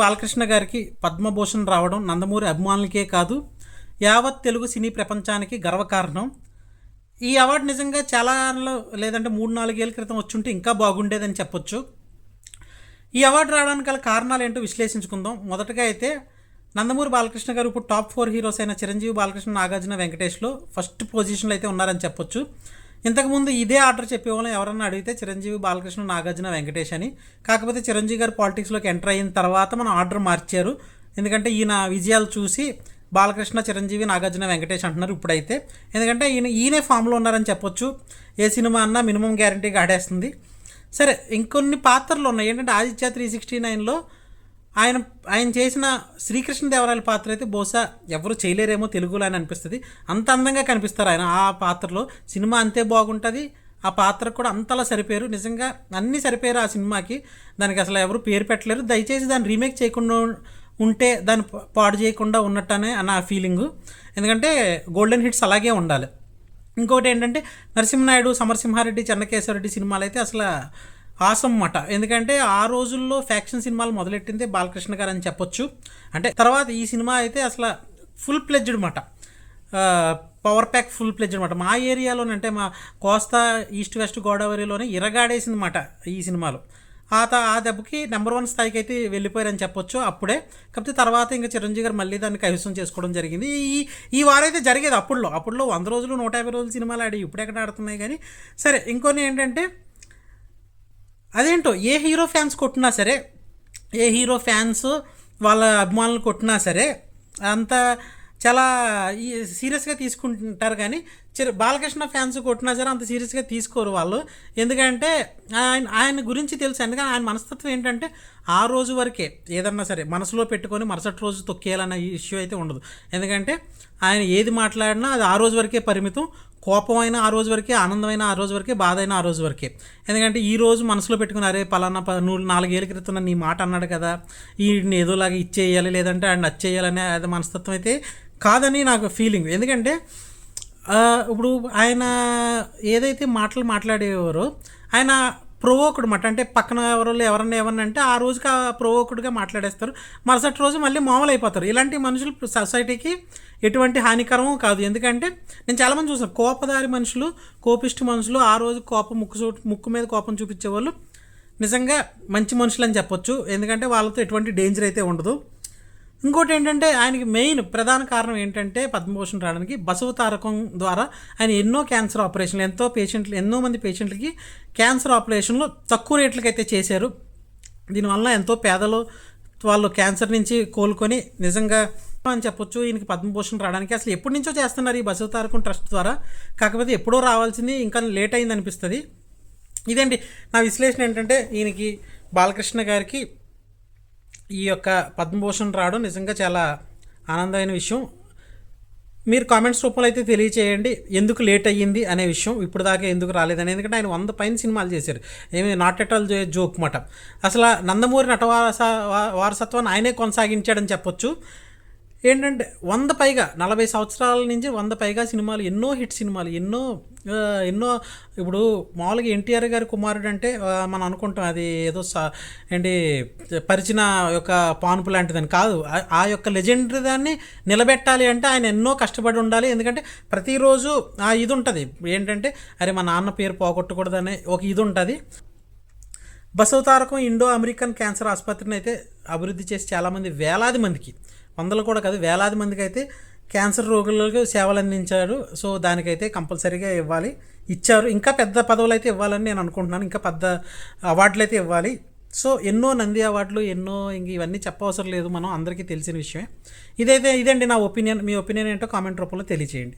బాలకృష్ణ గారికి పద్మభూషణ్ రావడం నందమూరి అభిమానులకే కాదు యావత్ తెలుగు సినీ ప్రపంచానికి గర్వకారణం ఈ అవార్డు నిజంగా చాలా లేదంటే మూడు నాలుగేళ్ళ క్రితం వచ్చుంటే ఇంకా బాగుండేదని చెప్పొచ్చు. ఈ అవార్డు రావడానికి గల కారణాలు ఏంటో విశ్లేషించుకుందాం. మొదటగా అయితే నందమూరి బాలకృష్ణ గారు ఇప్పుడు టాప్ ఫోర్ హీరోస్ అయిన చిరంజీవి బాలకృష్ణ నాగార్జున వెంకటేష్లో ఫస్ట్ పొజిషన్లో అయితే ఉన్నారని చెప్పొచ్చు. ఇంతకుముందు ఇదే ఆర్డర్ చెప్పేవాళ్ళం. ఎవరన్నా అడిగితే చిరంజీవి బాలకృష్ణ నాగార్జున వెంకటేష్ అని. కాకపోతే చిరంజీవి గారు పాలిటిక్స్లోకి ఎంటర్ అయిన తర్వాత మనం ఆర్డర్ మార్చారు. ఎందుకంటే ఈయన విజయాలు చూసి బాలకృష్ణ చిరంజీవి నాగార్జున వెంకటేష్ అంటున్నారు ఇప్పుడైతే. ఎందుకంటే ఈయన ఈయనే ఫామ్లో ఉన్నారని చెప్పొచ్చు. ఏ సినిమా అన్నా మినిమం గ్యారంటీగా ఆడేస్తుంది. సరే ఇంకొన్ని పాత్రలు ఉన్నాయి. ఏంటంటే ఆదిత్య త్రీ సిక్స్టీ నైన్లో ఆయన ఆయన చేసిన శ్రీకృష్ణదేవరాయల పాత్ర అయితే బహుశా ఎవరు చేయలేరేమో తెలుగులో అని అనిపిస్తుంది. అంత అందంగా కనిపిస్తారు ఆయన. ఆ పాత్రలో సినిమా అంతే బాగుంటుంది. ఆ పాత్ర కూడా అంతలా సరిపోయారు. నిజంగా అన్నీ సరిపోయారు ఆ సినిమాకి. దానికి అసలు ఎవరు పేరు పెట్టలేరు. దయచేసి దాన్ని రీమేక్ చేయకుండా ఉంటే దాన్ని పాడు చేయకుండా ఉన్నట్టనే నా ఫీలింగు. ఎందుకంటే గోల్డెన్ హిట్స్ అలాగే ఉండాలి. ఇంకొకటి ఏంటంటే నరసింహనాయుడు సమరసింహారెడ్డి చెన్నకేశ్వరరెడ్డి సినిమాలు అయితే అసలు ఆసం మాట ఎందుకంటే ఆ రోజుల్లో ఫ్యాక్షన్ సినిమాలు మొదలెట్టిందే బాలకృష్ణ గారు అని చెప్పొచ్చు. అంటే తర్వాత ఈ సినిమా అయితే అసలు ఫుల్ ప్లెడ్జ్డ్ మాట. పవర్ ప్యాక్ ఫుల్ ప్లెడ్జ్ అనమాట మా ఏరియాలోనే అంటే మా కోస్తా ఈస్ట్ వెస్ట్ గోదావరిలోనే ఇరగాడేసింది ఈ సినిమాలో. ఆ త ఆ దెబ్బకి నెంబర్ వన్ స్థాయికి అయితే వెళ్ళిపోయారని చెప్పొచ్చు అప్పుడే. కాకపోతే తర్వాత ఇంకా చిరంజీవి గారు మళ్ళీ దాన్ని కైవసం చేసుకోవడం జరిగింది. ఈ ఈ వారైతే జరిగేది అప్పుడులో. అప్పుడులో వంద రోజులు నూట యాభై రోజులు సినిమాలు ఆడి ఇప్పుడు ఎక్కడ ఆడుతున్నాయి కానీ సరే ఇంకొన్ని ఏంటంటే అదేంటో ఏ హీరో ఫ్యాన్స్ కొట్టినా సరే ఏ హీరో ఫ్యాన్స్ వాళ్ళ అభిమానులు కొట్టినా సరే అంత చాలా సీరియస్గా తీసుకుంటారు కానీ చిరు బాలకృష్ణ ఫ్యాన్స్ కొట్టినా సరే అంత సీరియస్గా తీసుకోరు వాళ్ళు. ఎందుకంటే ఆయన ఆయన గురించి తెలుసు. ఎందుకంటే ఆయన మనస్తత్వం ఏంటంటే ఆ రోజు వరకే ఏదన్నా సరే మనసులో పెట్టుకొని మరుసటి రోజు తొక్కేయాలన్న ఇష్యూ అయితే ఉండదు. ఎందుకంటే ఆయన ఏది మాట్లాడినా అది ఆ రోజు వరకే పరిమితం. కోపం అయినా ఆ రోజు వరకే ఆనందమైన ఆ రోజు వరకే బాధ అయినా ఆ రోజు వరకే. ఎందుకంటే ఈ రోజు మనసులో పెట్టుకుని అరే పలానా ప నువ్వు నాలుగేళ్ళ క్రితం నీ మాట అన్నాడు కదా ఈ ఏదోలాగా ఇచ్చేయాలి లేదంటే ఆయన నచ్చేయాలనే అది మనస్తత్వం అయితే కాదని నాకు ఫీలింగ్ ఎందుకంటే ఇప్పుడు ఆయన ఏదైతే మాటలు మాట్లాడేవారో ఆయన ప్రవోకుడు మాట. అంటే పక్కన ఎవరో ఎవరన్నా ఎవరన్నా అంటే ఆ రోజుకి ఆ ప్రొవోకుడుగా మాట్లాడేస్తారు. మరుసటి రోజు మళ్ళీ మామూలు అయిపోతారు ఇలాంటి మనుషులు సొసైటీకి ఎటువంటి హానికరం కాదు. ఎందుకంటే నేను చాలామంది చూసాను. కోపదారి మనుషులు కోపిష్టి మనుషులు ఆ రోజు కోపం ముక్కు చూ ముక్కు మీద కోపం చూపించేవాళ్ళు. నిజంగా మంచి మనుషులు అని చెప్పొచ్చు. ఎందుకంటే వాళ్ళతో ఎటువంటి డేంజర్ అయితే ఉండదు. ఇంకోటి ఏంటంటే ఆయనకి మెయిన్ ప్రధాన కారణం ఏంటంటే పద్మభూషణ్ రావడానికి బసవ తారకం ద్వారా ఆయన ఎన్నో క్యాన్సర్ ఆపరేషన్లు ఎంతో పేషెంట్లు ఎన్నో మంది పేషెంట్లకి క్యాన్సర్ ఆపరేషన్లు తక్కువ రేట్లకి అయితే చేశారు. దీనివల్ల ఎంతో పేదలు వాళ్ళు క్యాన్సర్ నుంచి కోలుకొని నిజంగా అని చెప్పొచ్చు. ఈయనకి పద్మభూషణ్ రావడానికి అసలు ఎప్పటి నుంచో చేస్తున్నారు ఈ బసవ తారకం ట్రస్ట్ ద్వారా. కాకపోతే ఎప్పుడో రావాల్సింది ఇంకా లేట్ అయింది అనిపిస్తుంది ఇదండి నా విశ్లేషణ ఏంటంటే ఈయనకి బాలకృష్ణ గారికి ఈ యొక్క పద్మభూషణ్ రావడం నిజంగా చాలా ఆనందమైన విషయం. మీరు కామెంట్స్ రూపంలో అయితే తెలియచేయండి ఎందుకు లేట్ అయ్యింది అనే విషయం ఇప్పుడు దాకా ఎందుకు రాలేదని ఎందుకంటే ఆయన వంద పైన సినిమాలు చేశారు. ఏమి నాట్ ఎట్ ఆల్ జోక్ మాట. అసలు నందమూరి నటవారస వారసత్వాన్ని ఆయనే కొనసాగించాడని చెప్పొచ్చు. ఏంటంటే వంద పైగా నలభై సంవత్సరాల నుంచి వంద పైగా సినిమాలు ఎన్నో హిట్ సినిమాలు ఎన్నో ఎన్నో ఇప్పుడు మామూలుగా ఎన్టీఆర్ గారి కుమారుడు అంటే మనం అనుకుంటాం అది ఏదో ఏంటి పరిచిన యొక్క పానుపు లాంటిదని కాదు. ఆ యొక్క లెజెండరీ దాన్ని నిలబెట్టాలి అంటే ఆయన ఎన్నో కష్టపడి ఉండాలి. ఎందుకంటే ప్రతిరోజు ఆ ఇది ఉంటుంది ఏంటంటే అరే మా నాన్న పేరు పోగొట్టకూడదనే ఒక ఇది ఉంటుంది బసవతారకం ఇండో అమెరికన్ క్యాన్సర్ ఆసుపత్రిని అయితే అభివృద్ధి చేసి చాలామంది వేలాది మందికి వందలు కూడా కాదు వేలాది మందికి అయితే క్యాన్సర్ రోగులకు సేవలు అందించారు సో దానికైతే కంపల్సరీగా ఇవ్వాలి. ఇచ్చారు. ఇంకా పెద్ద పదవులు అయితే ఇవ్వాలని నేను అనుకుంటున్నాను. ఇంకా పెద్ద అవార్డులు అయితే ఇవ్వాలి. సో ఎన్నో నంది అవార్డులు ఎన్నో ఇంక ఇవన్నీ చెప్పవసరం లేదు. మనం అందరికీ తెలిసిన విషయమే. ఇదైతే ఇదండి నా ఒపీనియన్. మీ ఒపీనియన్ ఏంటో కామెంట్ రూపంలో తెలియచేయండి.